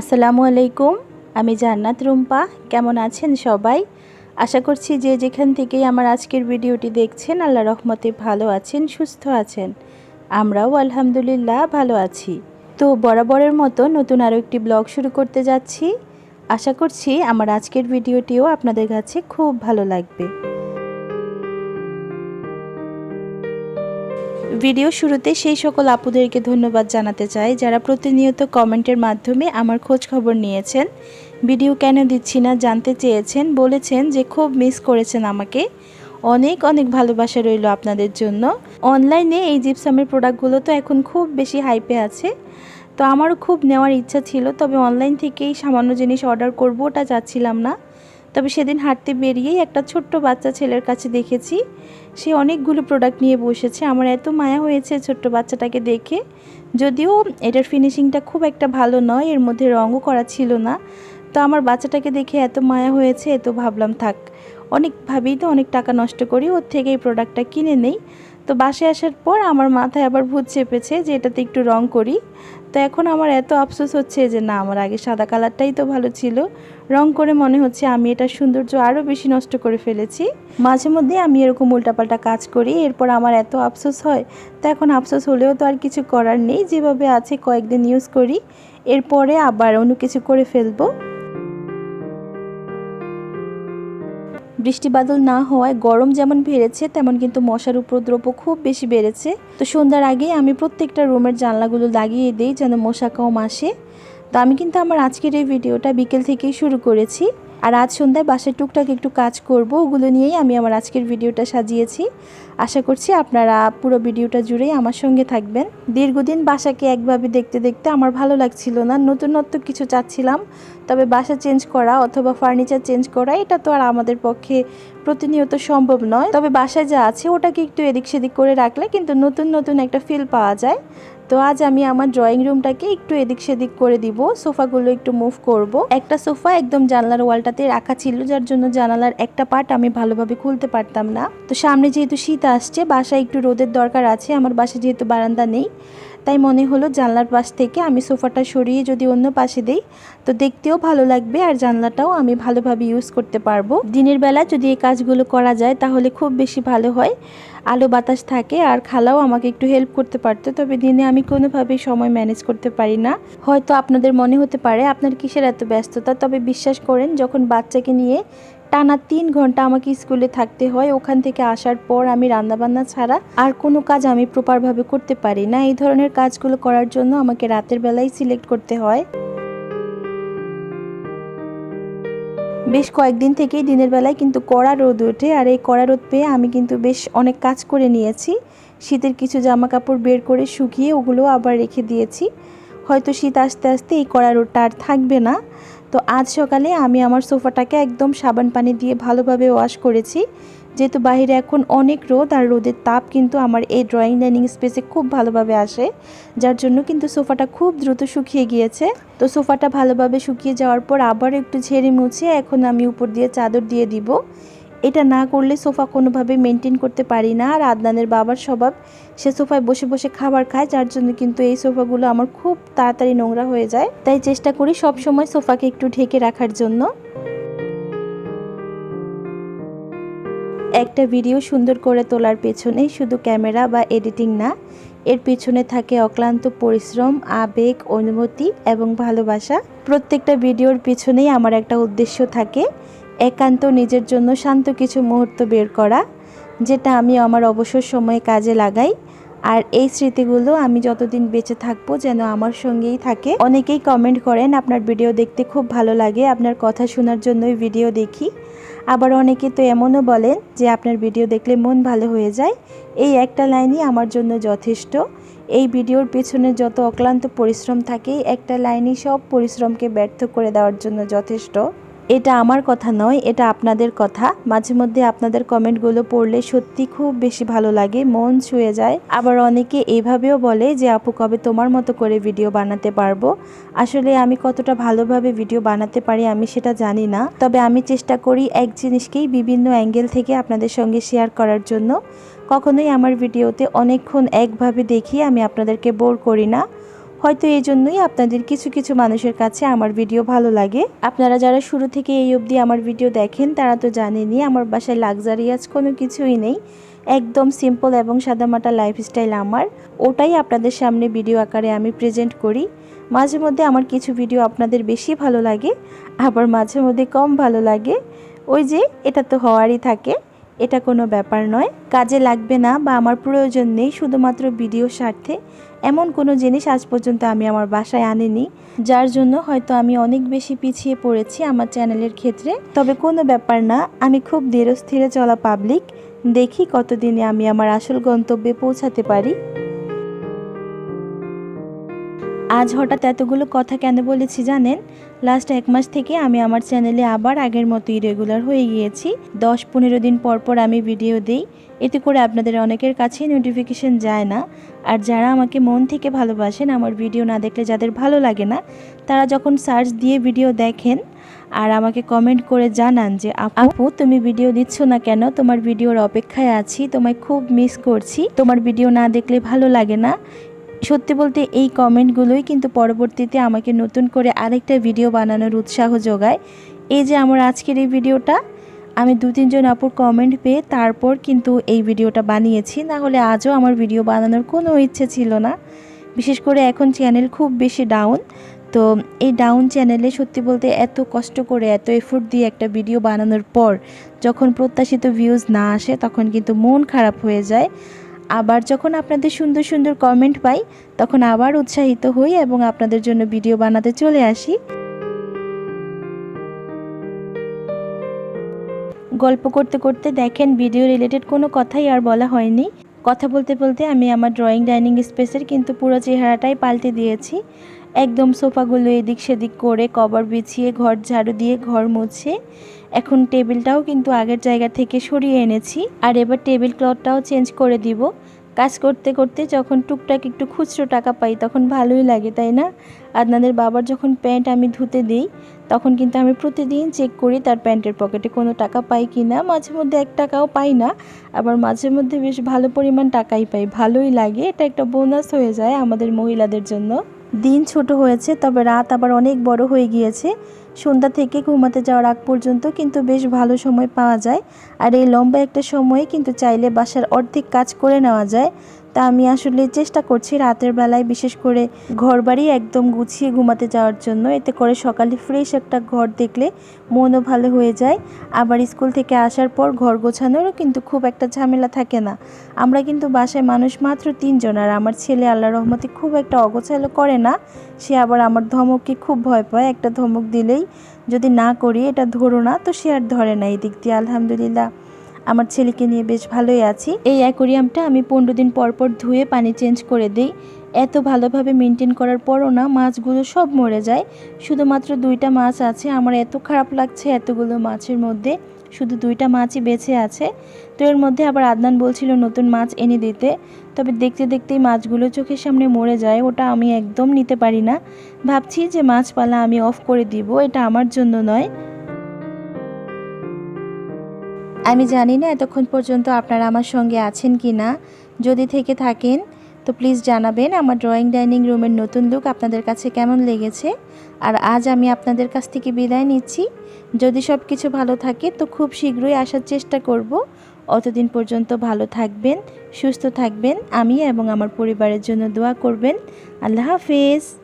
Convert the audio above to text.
আসসালামু আলাইকুম। আমি জান্নাত রুম্পা। কেমন আছেন সবাই? আশা করছি যে যেখান থেকেই আমার আজকের ভিডিওটি দেখছেন আল্লাহ রহমতে ভালো আছেন, সুস্থ আছেন। আমরাও আলহামদুলিল্লাহ ভালো আছি। তো বরাবরের মতো নতুন আরও একটি ব্লগ শুরু করতে যাচ্ছি। আশা করছি আমার আজকের ভিডিওটিও আপনাদের কাছে খুব ভালো লাগবে। ভিডিও শুরুতে সেই সকল আপুদেরকে ধন্যবাদ জানাতে চাই, যারা প্রতিনিয়ত কমেন্টের মাধ্যমে আমার খোঁজ খবর নিয়েছেন। ভিডিও কেন দিচ্ছি না, জানতে চেয়েছেন, বলেছেন যে খুব মিস করেছেন আমাকে। অনেক অনেক ভালোবাসা রইল আপনাদের জন্য। অনলাইনে এই জিপসামের প্রোডাক্টগুলো তো এখন খুব বেশি হাইপে আছে। তো আমারও খুব নেওয়ার ইচ্ছা ছিল, তবে অনলাইন থেকেই সামান্য জিনিস অর্ডার করব, ওটা চাচ্ছিলাম না। তবে সেদিন হাঁটতে বেরিয়েই একটা ছোট্ট বাচ্চা ছেলের কাছে দেখেছি। সে অনেকগুলো প্রোডাক্ট নিয়ে বসেছে। আমার এত মায়া হয়েছে ছোট্ট বাচ্চাটাকে দেখে। যদিও এটার ফিনিশিংটা খুব একটা ভালো নয়, এর মধ্যে রঙও করা ছিল না। তো আমার বাচ্চাটাকে দেখে এত মায়া হয়েছে, এত ভাবলাম থাক। অনেকভাবেই তো অনেক টাকা নষ্ট করি, ওর থেকে এই প্রোডাক্টটা কিনে নেই। তো বাসে আসার পর আমার মাথায় আবার ভূত চেপেছে যে এটাতে একটু রং করি। তো এখন আমার এত আফসোস হচ্ছে যে না, আমার আগে সাদা কালারটাই তো ভালো ছিল। রং করে মনে হচ্ছে আমি এটা সৌন্দর্য আরও বেশি নষ্ট করে ফেলেছি। মাঝে মধ্যে আমি এরকম উল্টাপাল্টা কাজ করি, এরপর আমার এত আফসোস হয়। তো এখন আফসোস হলেও তো আর কিছু করার নেই। যেভাবে আছে কয়েকদিন ইউজ করি। এরপরে আবার অন্য কিছু করে ফেলব। বৃষ্টি বাদল না হওয়ায় গরম যেমন বেড়েছে, তেমন কিন্তু মশার উপদ্রবও খুব বেশি বেড়েছে। তো সন্ধ্যার আগে আমি প্রত্যেকটা রুমের জানলাগুলো লাগিয়ে দিই যেন মশা কম আসে। তো আমি কিন্তু আমার আজকের এই ভিডিওটা বিকেল থেকেই শুরু করেছি। আর আজ সন্ধ্যায় বাসায় টুকটাক একটু কাজ করব, ওগুলো নিয়েই আমি আমার আজকের ভিডিওটা সাজিয়েছি। আশা করছি আপনারা পুরো ভিডিওটা জুড়েই আমার সঙ্গে থাকবেন। দীর্ঘদিন বাসাকে একভাবে দেখতে দেখতে আমার ভালো লাগছিল না, নতুনত্ব কিছু চাচ্ছিলাম, তবে বাসা চেঞ্জ করা অথবা ফার্নিচার চেঞ্জ করা, এটা তো আর আমাদের পক্ষে প্রতিনিয়ত সম্ভব নয়। তবে বাসায় যা আছে, ওটাকে একটু এদিক সেদিক করে রাখলে কিন্তু নতুন নতুন একটা ফিল পাওয়া যায়। তো আজ আমি আমার ড্রয়িং রুমটাকে একটু এদিক সেদিক করে দিব, সোফাগুলো একটু মুভ করব। একটা সোফা একদম জানলার ওয়ালটাতে রাখা ছিল, যার জন্য জানালার একটা পার্ট আমি ভালোভাবে খুলতে পারতাম না। তো সামনে যেহেতু শীত আসছে, বাসায় একটু রোদের দরকার আছে, আমার বাসায় যেহেতু বারান্দা নেই তাই মনে হলো জানলার পাশ থেকে আমি সোফাটা সরিয়ে যদি অন্য পাশে দেই, তো দেখতেও ভালো লাগবে আর জানলাটাও আমি ভালোভাবে ইউজ করতে পারব। দিনের বেলা যদি এই কাজগুলো করা যায়, তাহলে খুব বেশি ভালো হয়। আলো বাতাস থাকে আর খালাও আমাকে একটু হেল্প করতে পারতো, তবে দিনে আমি কোনোভাবেই সময় ম্যানেজ করতে পারি না। হয়তো আপনাদের মনে হতে পারে, আপনার কিসের এত ব্যস্ততা? তবে বিশ্বাস করেন, যখন বাচ্চাকে নিয়ে টানা তিন ঘণ্টা আমাকে স্কুলে থাকতে হয়। ওখান থেকে আসার পর আমি রান্নাবান্না ছাড়া আর কোনো কাজ আমি প্রপারভাবে করতে পারি না। এই ধরনের কাজগুলো করার জন্য আমাকে রাতের বেলায় সিলেক্ট করতে হয়। বেশ কয়েকদিন থেকেই দিনের বেলায় কিন্তু কড়া রোদ ওঠে আর এই কড়া রোদ পেয়ে আমি কিন্তু বেশ অনেক কাজ করে নিয়েছি। শীতের কিছু জামা কাপড় বের করে শুকিয়ে ওগুলো আবার রেখে দিয়েছি। হয়তো শীত আস্তে আস্তে এই কড়া রোদটা আর থাকবে না। তো আজ সকালে আমি আমার সোফাটাকে একদম সাবান পানি দিয়ে ভালোভাবে ওয়াশ করেছি। যেহেতু বাহিরে এখন অনেক রোদ আর রোদের তাপ কিন্তু আমার এই ড্রয়িং ডাইনিং স্পেসে খুব ভালোভাবে আসে, যার জন্য কিন্তু সোফাটা খুব দ্রুত শুকিয়ে গিয়েছে। তো সোফাটা ভালোভাবে শুকিয়ে যাওয়ার পর আবার একটু ঝেড়ে মুছে এখন আমি উপর দিয়ে চাদর দিয়ে দিব। এটা না করলে সোফা কোনোভাবে মেনটেন করতে পারি না। আর আদনানের বাবার স্বভাব, সে সোফায় বসে বসে খাবার খায়, যার জন্য কিন্তু এই সোফাগুলো আমার খুব তাড়াতাড়ি নোংরা হয়ে যায়। তাই চেষ্টা করি সব সময় সোফাকে একটু ঢেকে রাখার জন্য। একটা ভিডিও সুন্দর করে তোলার পেছনে শুধু ক্যামেরা বা এডিটিং না, এর পেছনে থাকে অক্লান্ত পরিশ্রম, আবেগ, অনুভূতি এবং ভালোবাসা। প্রত্যেকটা ভিডিওর পেছনেই আমার একটা উদ্দেশ্য থাকে। একান্ত নিজের জন্য শান্ত কিছু মুহূর্ত বের করা, যেটা আমি আমার অবসর সময়ে কাজে লাগাই। আর এই স্মৃতিগুলো আমি যতদিন বেঁচে থাকব যেন আমার সঙ্গেই থাকে। অনেকেই কমেন্ট করেন, আপনার ভিডিও দেখতে খুব ভালো লাগে, আপনার কথা শোনার জন্যই ভিডিও দেখি। আবার অনেকে তো এমনও বলেন যে, আপনার ভিডিও দেখলে মন ভালো হয়ে যায়। এই একটা লাইনই আমার জন্য যথেষ্ট। এই ভিডিওর পেছনে যত অক্লান্ত পরিশ্রম থাকে একটা লাইনই সব পরিশ্রমকে ব্যর্থ করে দেওয়ার জন্য যথেষ্ট। এটা আমার কথা নয়, এটা আপনাদের কথা। মাঝে মধ্যে আপনাদের কমেন্টগুলো পড়লে সত্যি খুব বেশি ভালো লাগে, মন ছুঁয়ে যায়। আবার অনেকে এইভাবেও বলে যে, আপু, কবে তোমার মতো করে ভিডিও বানাতে পারব? আসলে আমি কতটা ভালোভাবে ভিডিও বানাতে পারি আমি সেটা জানি না। তবে আমি চেষ্টা করি এক জিনিসকেই বিভিন্ন অ্যাঙ্গেল থেকে আপনাদের সঙ্গে শেয়ার করার জন্য। কখনোই আমার ভিডিওতে অনেকক্ষণ একভাবে দেখি আমি আপনাদেরকে বোর করি না। হয়তো এই জন্যই আপনাদের কিছু কিছু মানুষের কাছে আমার ভিডিও ভালো লাগে। আপনারা যারা শুরু থেকে এই অবধি আমার ভিডিও দেখেন, তারা তো জানেনই আমার বাসায় লাক্সারিয়াস কোনো কিছুই নেই। একদম সিম্পল এবং সাদামাটা লাইফস্টাইল আমার। ওটাই আপনাদের সামনে ভিডিও আকারে আমি প্রেজেন্ট করি। মাঝে মধ্যে আমার কিছু ভিডিও আপনাদের বেশি ভালো লাগে, আবার মাঝে মধ্যে কম ভালো লাগে। ওই যে, এটা তো হওয়ারই থাকে। এটা কোনো ব্যাপার নয়। কাজে লাগবে না বা আমার প্রয়োজন নেই শুধুমাত্র ভিডিও স্বার্থে। এমন কোনো জিনিস আজ পর্যন্ত আমি আমার বাসায় আনিনি, যার জন্য হয়তো আমি অনেক বেশি পিছিয়ে পড়েছি আমার চ্যানেলের ক্ষেত্রে। তবে কোনো ব্যাপার না, আমি খুব ধীরস্থিরে চলা পাবলিক দেখি কতদিনে আমি আমার আসল গন্তব্যে পৌঁছাতে পারি। আজ হঠাৎ এতগুলো কথা কেন বলেছি জানেন? লাস্ট এক মাস থেকে আমি আমার চ্যানেলে আবার আগের মতোই রেগুলার হয়ে গিয়েছি। দশ পনেরো দিন পর পর আমি ভিডিও দিই। এতে করে আপনাদের অনেকের কাছেই নোটিফিকেশন যায় না। আর যারা আমাকে মন থেকে ভালোবাসেন, আমার ভিডিও না দেখলে যাদের ভালো লাগে না, তারা যখন সার্চ দিয়ে ভিডিও দেখেন আর আমাকে কমেন্ট করে জানান যে, আপু তুমি ভিডিও দিচ্ছ না কেন? তোমার ভিডিওর অপেক্ষায় আছি, তোমায় খুব মিস করছি। তোমার ভিডিও না দেখলে ভালো লাগে না। সত্যি বলতে এই কমেন্টগুলোই কিন্তু পরবর্তীতে আমাকে নতুন করে আরেকটা ভিডিও বানানোর উৎসাহ যোগায়। এই যে আমার আজকের এই ভিডিওটা, আমি দু তিনজন আপুর কমেন্ট পেয়ে তারপর কিন্তু এই ভিডিওটা বানিয়েছি। না হলে আজও আমার ভিডিও বানানোর কোনো ইচ্ছে ছিল না। বিশেষ করে এখন চ্যানেল খুব বেশি ডাউন তো এই ডাউন চ্যানেলে সত্যি বলতে এত কষ্ট করে, এত এফোর্ট দিয়ে একটা ভিডিও বানানোর পর যখন প্রত্যাশিত ভিউজ না আসে, তখন কিন্তু মন খারাপ হয়ে যায়। আবার যখন আপনাদের সুন্দর সুন্দর কমেন্ট পাই, তখন আবার উৎসাহিত হই এবং আপনাদের জন্য ভিডিও বানাতে চলে আসি। গল্প করতে করতে দেখেন ভিডিও রিলেটেড কোনো কথাই আর বলা হয়নি। কথা বলতে বলতে আমি আমার ড্রয়িং ডাইনিং স্পেসের কিন্তু পুরো চেহারাটাই পাল্টে দিয়েছি। একদম সোফাগুলো এদিক সেদিক করে কভার বিছিয়ে, ঘর ঝাড়ু দিয়ে ঘর মুছে। এখন টেবিলটাও কিন্তু আগের জায়গা থেকে সরিয়ে এনেছি। আর এবার টেবিল ক্লথটাও চেঞ্জ করে দিব। কাজ করতে করতে যখন টুকটাক একটু খুচরো টাকা পাই তখন ভালোই লাগে, তাই না? আপনাদের বাবার যখন প্যান্ট আমি ধুতে দিই, তখন কিন্তু আমি প্রতিদিন চেক করি তার প্যান্টের পকেটে কোনো টাকা পাই কি না। মাঝে মধ্যে এক টাকাও পাই না, আবার মাঝে মধ্যে বেশ ভালো পরিমাণ টাকাই পাই। ভালোই লাগে, এটা একটা বোনাস হয়ে যায় আমাদের মহিলাদের জন্য। দিন ছোট হয়েছে, তবে রাত আবার অনেক বড় হয়ে গিয়েছে। সন্ধ্যা থেকে ঘুমাতে যাওয়ার আগ পর্যন্ত কিন্তু বেশ ভালো সময় পাওয়া যায়। আর এই লম্বা একটা সময়ে কিন্তু চাইলে বাসার অর্ধেক কাজ করে নেওয়া যায়। তা আমি আসলে চেষ্টা করছি রাতের বেলায় বিশেষ করে ঘর বাড়ি একদম গুছিয়ে ঘুমাতে যাওয়ার জন্য। এতে করে সকালে ফ্রেশ একটা ঘর দেখলে মনও ভালো হয়ে যায়। আবার স্কুল থেকে আসার পর ঘর গোছানোরও কিন্তু খুব একটা ঝামেলা থাকে না। আমরা কিন্তু বাসায় মানুষ মাত্র তিনজন, আর আমার ছেলে আল্লাহ রহমতে খুব একটা অগোছালো করে না। সে আবার আমার ধমককে খুব ভয় পায়। একটা ধমক দিলেই যদি না করি এটা ধরো না, তো সে আর ধরে না এই দিক দিয়ে। আলহামদুলিল্লাহ। আমার ছেলেকে নিয়ে বেশ ভালোই আছি। এই অ্যাকোরিয়ামটা আমি পনেরো দিন পর পর ধুয়ে পানি চেঞ্জ করে দিই। এত ভালোভাবে মেনটেন করার পরও না মাছগুলো সব মরে যায়। শুধুমাত্র দুইটা মাছ আছে, আমার এত খারাপ লাগছে এতগুলো মাছের মধ্যে। শুধু দুইটা মাছই বেঁচে আছে। তো এর মধ্যে আবার আদনান বলছিল নতুন মাছ এনে দিতে। তবে দেখতে দেখতেই মাছগুলো চোখের সামনে মরে যায়, ওটা আমি একদম নিতে পারি না। ভাবছি যে মাছপালা আমি অফ করে দিব, এটা আমার জন্য নয়। আমি জানি না এতক্ষণ পর্যন্ত আপনারা আমার সঙ্গে আছেন কি না। যদি থেকে থাকেন, তো প্লিজ জানাবেন আমার ড্রয়িং ডাইনিং রুমের নতুন লুক আপনাদের কাছে কেমন লেগেছে। আর আজ আমি আপনাদের কাছ থেকে বিদায় নিচ্ছি। যদি সব কিছু ভালো থাকে, তো খুব শীঘ্রই আসার চেষ্টা করব। অতদিন পর্যন্ত ভালো থাকবেন, সুস্থ থাকবেন, আমি এবং আমার পরিবারের জন্য দোয়া করবেন। আল্লাহ হাফেজ।